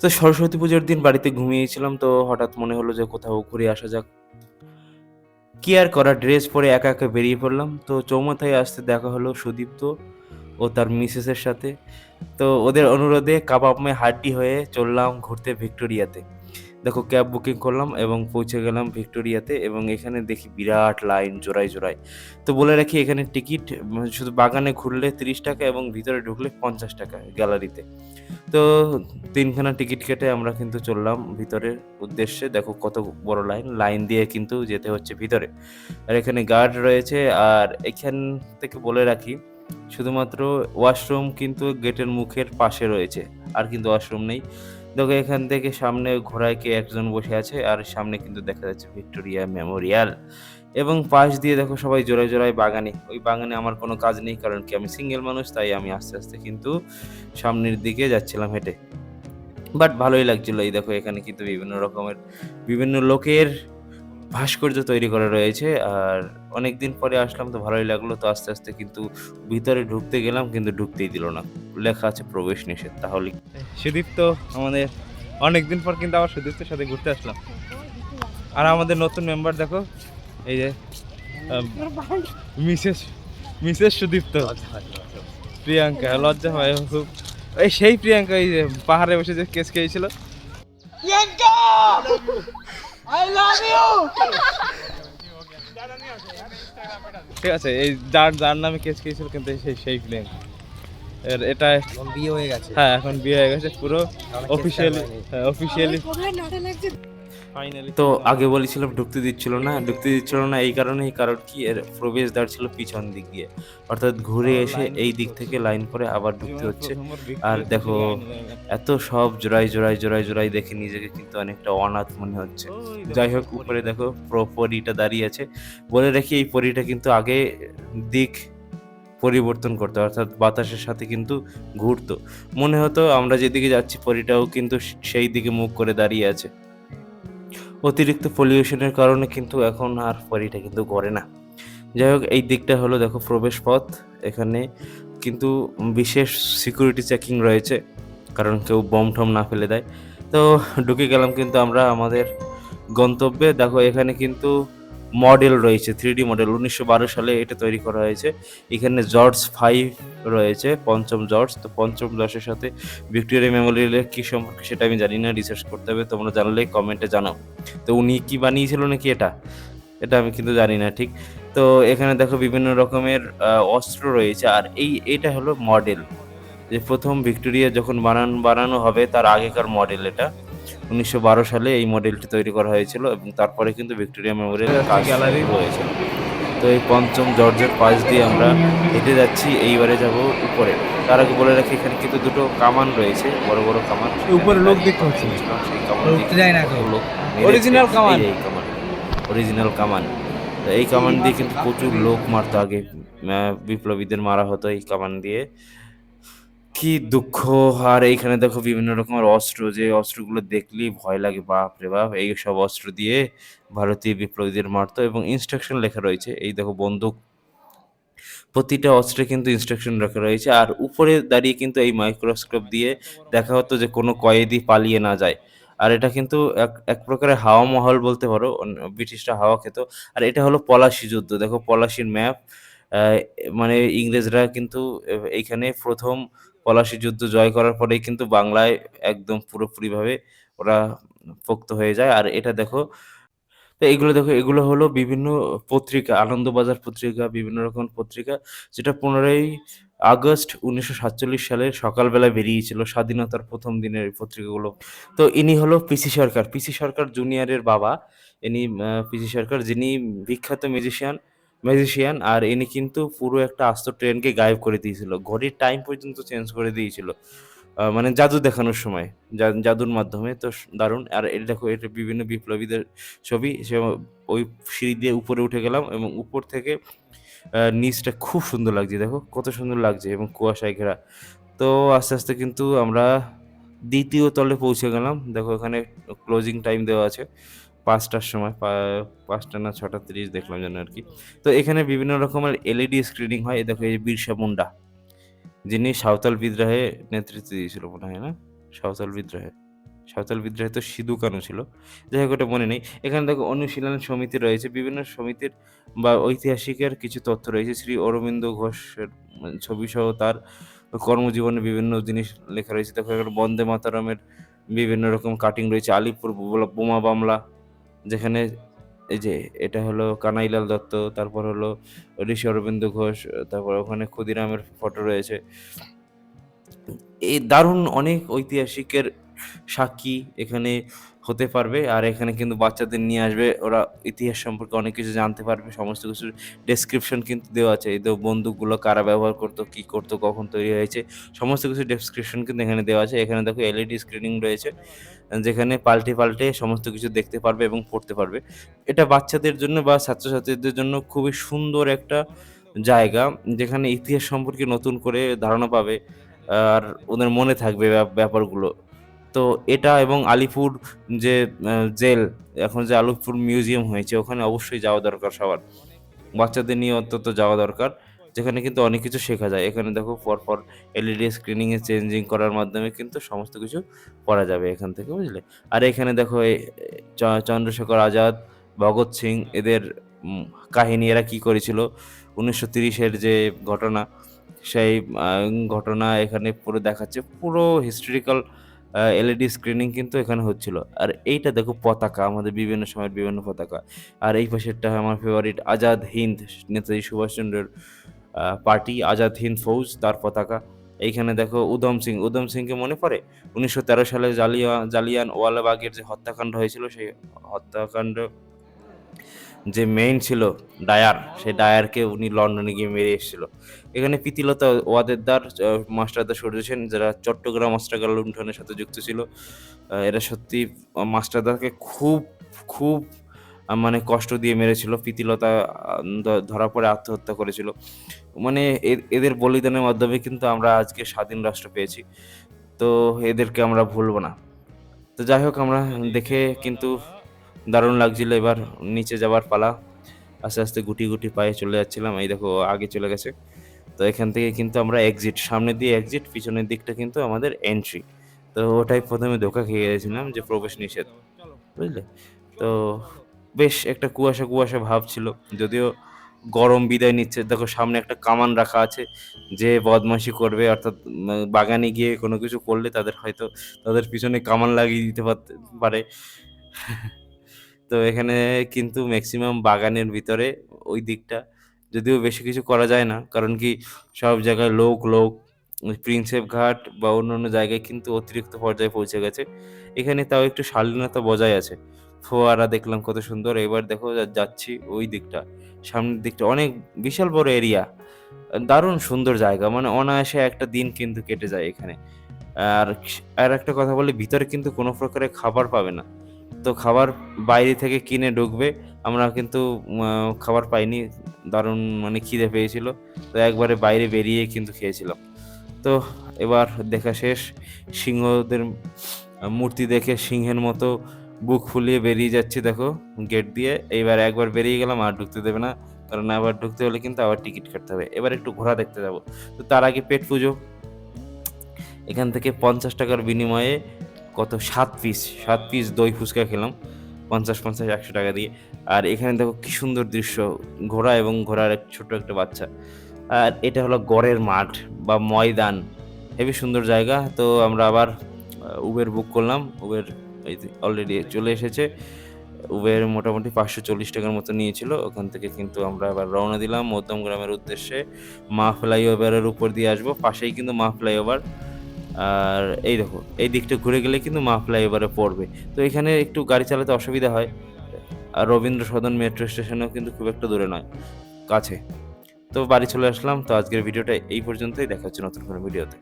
তো সরস্বতী পুজোর দিন বাড়িতে ঘুমিয়েছিলাম, তো হঠাৎ মনে হলো যে কোথাও ঘুরে আসা যাক। কি আর করা ড্রেস পরে একা একা বেরিয়ে পড়লাম। তো চৌমাথায় আসতে দেখা হলো সুদীপ্ত ও তার মিসেসের সাথে। তো ওদের অনুরোধে কাবাব হাড্ডি হয়ে চললাম ঘুরতে ভিক্টোরিয়াতে। দেখো ক্যাব বুকিং করলাম এবং পৌঁছে গেলাম ভিক্টোরিয়াতে এবং এখানে দেখি বিরাট লাইন জোড়ায় জোড়ায়। তো বলে রাখি, এখানে টিকিট শুধু বাগানে ঘুরলে তিরিশ টাকা এবং ভিতরে ঢুকলে পঞ্চাশ টাকা গ্যালারিতে। তো তিনখানা টিকিট কেটে আমরা কিন্তু চললাম ভিতরের উদ্দেশ্যে। দেখো কত বড় লাইন লাইন দিয়ে কিন্তু যেতে হচ্ছে ভিতরে। আর এখানে গার্ড রয়েছে আর এখান থেকে বলে রাখি, শুধুমাত্র ওয়াশরুম কিন্তু গেটের মুখের পাশে রয়েছে, আর কিন্তু ওয়াশরুম নেই। দেখো, এখান থেকে সামনে ঘোড়ায় কে একজন বসে আছে, আর সামনে কিন্তু দেখা যাচ্ছে ভিক্টোরিয়া মেমোরিয়াল। এবং পাশ দিয়ে দেখো সবাই জোড়ায় জোড়ায় বাগানে। ওই বাগানে আমার কোনো কাজ নেই, কারণ কি আমি সিঙ্গেল মানুষ, তাই আমি আস্তে আস্তে কিন্তু সামনের দিকে যাচ্ছিলাম হেঁটে। বাট ভালোই লাগছিল। এই দেখো, এখানে কিন্তু বিভিন্ন রকমের, বিভিন্ন লোকের ভাস্কর্য তৈরি করা রয়েছে আর অনেক দিন পরে আসলাম তো ভালোই লাগল তো আস্তে আস্তে কিন্তু ভিতরে ঢুকতে গেলাম কিন্তু ঢুকতেই দিল না। লেখা আছে প্রবেশ নিষেধ তাহলে সুদীপ্ত আমাদের অনেকদিন পর কিন্তু আবার সুদীপ্তের সাথে ঘুরতে আসলাম। আর আমাদের নতুন মেম্বার দেখো এই যে মিসেস মিসেস সুদীপ্ত প্রিয়াঙ্কা লজ্জা হয় খুব। এই সেই প্রিয়াঙ্কা এই যে পাহাড়ে বসে যে কেস খেয়েছিল। ঠিক আছে এই যার যার নামে কেস খেয়েছিল কিন্তু সেই সেই ফিলিং এর এটা বিয়ে হয়ে গেছে। হ্যাঁ এখন বিয়ে হয়ে গেছে পুরো অফিসিয়ালি। হ্যাঁ অফিসিয়ালি ফাইনালি তো আগে বলেছিলাম ঢুকতে দিচ্ছিল না ঢুকতে দিচ্ছিল না এই কারণেই কারণ কি এর প্রবেশদ্বার ছিল পিছন দিক দিয়ে। অর্থাৎ ঘুরে এসে এই দিক থেকে লাইন করে আবার ঢুকতে হচ্ছে। আর দেখো এত সব জোড়াই জোড়াই জোড়াই জোড়াই দেখে নিজেকে কিন্তু অনেকটা অনাথ মনে হচ্ছে। যাই হোক উপরে দেখো প্রো পরিটা দাঁড়িয়ে আছে। বলে রাখি এই পরিটা কিন্তু আগে দিক পরিবর্তন করতো অর্থাৎ বাতাসের সাথে কিন্তু ঘুরতো। মনে হতো আমরা যেদিকে যাচ্ছি পরিটাও কিন্তু সেই দিকে মুখ করে দাঁড়িয়ে আছে। অতিরিক্ত পলিউশনের কারণে কিন্তু এখন আর পরিটা কিন্তু করে না। যাই হোক, এই দিকটা হলো দেখো প্রবেশ পথ। এখানে কিন্তু বিশেষ সিকিউরিটি চেকিং রয়েছে, কারণ কেউ বম ঠম না ফেলে দেয়। তো ঢুকে গেলাম কিন্তু আমরা আমাদের গন্তব্যে। দেখো এখানে কিন্তু মডেল রয়েছে থ্রি ডি মডেল উনিশশো বারো সালে এটা তৈরি করা হয়েছে। এখানে জর্জ ফাইভ রয়েছে, পঞ্চম জর্জ। তো পঞ্চম জর্জের সাথে ভিক্টোরিয়া মেমোরিয়ালের কী সম্পর্কে সেটা আমি জানি না রিসার্চ করতে হবে। তোমরা জানলে কমেন্টে জানাও। তো উনি কি বানিয়েছিল নাকি এটা? এটা আমি কিন্তু জানি না, ঠিক? তো এখানে দেখো বিভিন্ন রকমের অস্ত্র রয়েছে। আর এই, এটা হলো মডেল যে প্রথম ভিক্টোরিয়া যখন বানান, বানানো হবে, তার আগেকার মডেল এটা। উনিশশো বারো সালে এই মডেলটি তৈরি করা হয়েছিল এবং তারপরে কিন্তু ভিক্টোরিয়া মেমোরিয়াল গ্যালারি রয়েছে। তো এই পঞ্চম জর্জের পাশ দিয়ে আমরা হেঁটে যাচ্ছি এইবারে যাব উপরে। তার আগে বলে রাখি এখানে কিন্তু দুটো কামান রয়েছে বড় বড় কামান। উপরে লোক দেখতে পাচ্ছি। লোক Original কামান। এই কামান। অরিজিনাল কামান। তো এই কামান দিয়ে কিন্তু প্রচুর লোক মারতো। আগে বিপ্লবীদের মারা হতো এই কামান দিয়ে। কি দুঃখ। আর এইখানে দেখো বিভিন্ন রকমের অস্ত্র, যে অস্ত্রগুলো দেখলেই ভয় লাগে, বাপ রে বাপ, এই সব অস্ত্র দিয়ে ভারতীয় বিপ্লবীদের মারতো এবং ইনস্ট্রাকশন লেখা রয়েছে। এই দেখো বন্দুক, প্রতিটা অস্ত্রে কিন্তু ইনস্ট্রাকশন রাখা রয়েছে। আর উপরে দাঁড়িয়ে কিন্তু এই মাইক্রোস্কোপ দিয়ে দেখা হতো যে কোনো কয়েদি পালিয়ে না যায়। আর এটা কিন্তু এক এক প্রকারের হাওয়া মহল বলতে পারো ব্রিটিশরা হাওয়া খেত। আর এটা হলো পলাশি যুদ্ধ। দেখো পলাশির ম্যাপ মানে ইংরেজরা কিন্তু এইখানে প্রথম পলাশি যুদ্ধ জয় করার পরেই কিন্তু বাংলায় একদম পুরোপুরিভাবে ওরা পোক্ত হয়ে যায়। আর এটা দেখো, তো এগুলো দেখো, এগুলো হলো বিভিন্ন পত্রিকা, আনন্দবাজার পত্রিকা, বিভিন্ন রকম পত্রিকা, যেটা পনেরোই আগস্ট উনিশশো সাতচল্লিশ সালের সকালবেলা বেরিয়েছিল, স্বাধীনতার প্রথম দিনের পত্রিকাগুলো। তো ইনি হলো পিসি সরকার পিসি সরকার জুনিয়রের বাবা। ইনি পিসি সরকার যিনি বিখ্যাত মিউজিশিয়ান ম্যাজিশিয়ান আর ইনি কিন্তু পুরো একটা আস্ত ট্রেনকে গায়েব করে দিয়েছিল। ঘড়ির টাইম পর্যন্ত চেঞ্জ করে দিয়েছিল। মানে জাদু দেখানোর সময় জাদুর মাধ্যমে। তো দারুণ। আর এটা দেখো, এটা বিভিন্ন বিপ্লবীদের ছবি। সে ওই সিঁড়ি দিয়ে উপরে উঠে গেলাম এবং উপর থেকে নিচটা খুব সুন্দর লাগছে। দেখো, কত সুন্দর লাগছে এবং কুয়াশায় ঘেরা। তো আস্তে আস্তে কিন্তু আমরা দ্বিতীয় তলে পৌঁছে গেলাম। দেখো, এখানে ক্লোজিং টাইম দেওয়া আছে। পাঁচটার সময় পাঁচটা না ছটা তিরিশ দেখলাম যেন আর কি। তো এখানে বিভিন্ন রকমের এলইডি স্ক্রিনিং হয়। দেখো, এই বিরসা মুন্ডা, যিনি সাঁওতাল বিদ্রোহে নেতৃত্ব দিয়েছিল মনে হয় না? সাঁওতাল বিদ্রোহে। সাঁওতাল বিদ্রোহে তো সিধু কানু ছিল? যাই হোক, ওটা মনে নেই। এখানে দেখো, অনুশীলন সমিতি রয়েছে। বিভিন্ন সমিতির বা ঐতিহাসিকের কিছু তথ্য রয়েছে। শ্রী অরবিন্দ ঘোষের ছবি সহ তার কর্মজীবনে বিভিন্ন জিনিস লেখা রয়েছে। দেখো, এখানে বন্দে মাতারামের বিভিন্ন রকম কাটিং রয়েছে। আলিপুর বোমা বামলা যেখানে এই যে এটা হলো কানাইলাল দত্ত, তারপর হলো ঋষি অরবিন্দ ঘোষ, তারপর ওখানে ক্ষুদিরামের ফটো রয়েছে। এই দারুণ অনেক ঐতিহাসিকের সাক্ষী এখানে হতে পারবে। আর এখানে কিন্তু বাচ্চাদের নিয়ে আসবে। ওরা ইতিহাস সম্পর্কে অনেক কিছু জানতে পারবে। সমস্ত কিছুর ডেসক্রিপশন কিন্তু দেওয়া আছে। এই তো বন্দুকগুলো কারা ব্যবহার করতো, কী করতো, কখন তৈরি হয়েছে, সমস্ত কিছু ডেসক্রিপশন কিন্তু এখানে দেওয়া আছে। এখানে দেখো এলইডি স্ক্রিনিং রয়েছে, যেখানে পাল্টে পাল্টে সমস্ত কিছু দেখতে পারবে এবং পড়তে পারবে। এটা বাচ্চাদের জন্য বা ছাত্রছাত্রীদের জন্য খুবই সুন্দর একটা জায়গা, যেখানে ইতিহাস সম্পর্কে নতুন করে ধারণা পাবে। আর ওদের মনে থাকবে ব্যাপ- ব্যাপারগুলো। তো এটা এবং আলিপুর যে জেল, এখন যে আলিপুর মিউজিয়াম হয়েছে, ওখানে অবশ্যই যাওয়া দরকার সবার। বাচ্চাদের নিয়ে অন্তত যাওয়া দরকার। যেখানে কিন্তু অনেক কিছু শেখা যায়। এখানে দেখো পর পর এলইডি স্ক্রিনিংয়ে চেঞ্জিং করার মাধ্যমে কিন্তু সমস্ত কিছু পড়া যাবে এখান থেকে, বুঝলে? আর এখানে দেখো চন্দ্রশেখর আজাদ, ভগৎ সিং এদের কাহিনী এরা কী করেছিল? উনিশশো তিরিশের যে ঘটনা, সেই ঘটনা এখানে পুরো দেখাচ্ছে। পুরো হিস্ট্রিক্যাল এলইডি স্ক্রিনিং কিন্তু এখানে হচ্ছিল। আর এইটা দেখো পতাকা, আমাদের বিভিন্ন সময়ের বিভিন্ন পতাকা। আর এই পাশেরটা আমার ফেভারিট আজাদ হিন্দ নেতাজি সুভাষচন্দ্রের পার্টি আজাদ হিন্দ ফৌজ তার পতাকা। এইখানে দেখো উধম সিং, উধম সিংকে মনে পড়ে? উনিশশো তেরো সালে জালিয়া, জালিয়ান ওয়ালাবাগের যে হত্যাকাণ্ড হয়েছিল, সেই হত্যাকাণ্ড যে মেইন ছিল ডায়ার, সেই ডায়ারকে উনি লন্ডনে গিয়ে মেরে এসেছিল। এখানে প্রীতিলতা ওয়াদেদার মাস্টারদা সূর্য সেন যারা চট্টগ্রাম অস্ত্রাগার লুণ্ঠনের সাথে যুক্ত ছিল। এরা সত্যি মাস্টারদাকে খুব খুব মানে কষ্ট দিয়ে মেরেছিল। প্রীতিলতা ধরা পড়ে আত্মহত্যা করেছিল। মানে এদের বলিদানের মাধ্যমে কিন্তু আমরা আজকে স্বাধীন রাষ্ট্র পেয়েছি। তো এদেরকে আমরা ভুলবো না। তো যাই হোক, আমরা দেখে কিন্তু দারুণ লাগছিল এবার নিচে যাবার পালা। আস্তে আস্তে গুটি গুটি পায়ে চলে যাচ্ছিলাম। এই দেখো, আগে চলে গেছে। তো এখান থেকে কিন্তু আমরা এক্সিট সামনে দিয়ে এক্সিট পিছনের দিকটা কিন্তু আমাদের এন্ট্রি তো ওটাই প্রথমে ধোকা খেয়ে গেছিলাম যে প্রবেশ নিষেধ, বুঝলে? তো বেশ একটা কুয়াশা কুয়াশা ভাব ছিল। যদিও গরম বিদায় নিচ্ছে। দেখো, সামনে একটা কামান রাখা আছে যে বদমাশি করবে, অর্থাৎ বাগানে গিয়ে কোনো কিছু করলে তাদের হয়তো তাদের পিছনে কামান লাগিয়ে দিতে পারে। তো এখানে কিন্তু ম্যাক্সিমাম বাগানের ভিতরে ওই দিকটা। যদিও বেশি কিছু করা যায় না, কারণ কি সব জায়গায় লোক লোক, প্রিন্সেপ ঘাট বা অন্যান্য জায়গায় কিন্তু অতিরিক্ত পর্যায়ে পৌঁছে গেছে। এখানে তাও একটু শালীনতা বজায় আছে। ফোয়ারা দেখলাম কত সুন্দর, এবার দেখো যাচ্ছি ওই দিকটা, সামনের দিকটা, অনেক বিশাল বড় এরিয়া। দারুণ সুন্দর জায়গা মানে অনায়াসে একটা দিন কিন্তু কেটে যায় এখানে। আর আর একটা কথা বলি, ভিতরে কিন্তু কোনো প্রকারের খাবার পাবে না। তো খাবার বাইরে থেকে কিনে ঢুকবে। আমরা কিন্তু খাবার পাইনি। দারুণ মানে খিদে পেয়েছিল। তো একবারে বাইরে বেরিয়ে কিন্তু খেয়েছিলাম। তো এবার দেখা শেষ। সিংহদের, মূর্তি দেখে সিংহের মতো বুক ফুলিয়ে বেরিয়ে যাচ্ছি দেখো গেট দিয়ে। এইবার একবার বেরিয়ে গেলাম, আর ঢুকতে দেবে না। কারণ আবার ঢুকতে হলে কিন্তু আবার টিকিট কাটতে হবে। এবার একটু ঘোরা দেখতে যাব। তো তার আগে পেট পুজো। এখান থেকে পঞ্চাশ টাকার বিনিময়ে কত? সাত পিস সাত পিস দই ফুচকা খেলাম, পঞ্চাশ পঞ্চাশ, একশো টাকা দিয়ে। আর এখানে দেখো কি সুন্দর দৃশ্য, ঘোড়া এবং ঘোড়ার এক ছোট একটা বাচ্চা। আর এটা হলো গড়ের মাঠ বা ময়দান, হেবি সুন্দর জায়গা। তো আমরা আবার উবের বুক করলাম। উবের অলরেডি চলে এসেছে। উবের মোটামুটি পাঁচশো চল্লিশ টাকার মতো নিয়েছিল। ওখান থেকে কিন্তু আমরা আবার রওনা দিলাম। মধ্যম গ্রামের উদ্দেশ্যে মা ফ্লাইওভারের উপর দিয়ে আসব। পাশেই কিন্তু মা ফ্লাইওভার। আর এই দেখো, এই দিকটা ঘুরে গেলে কিন্তু মা ফ্লাইওভারে পড়বে। তো এখানে একটু গাড়ি চালাতে অসুবিধা হয়। আর রবীন্দ্র সদন মেট্রো স্টেশনও কিন্তু খুব একটা দূরে নয়, কাছে। তো বাড়ি চলে আসলাম। তো আজকের ভিডিওটা এই পর্যন্তই। দেখা হচ্ছে নতুন কোনো ভিডিওতে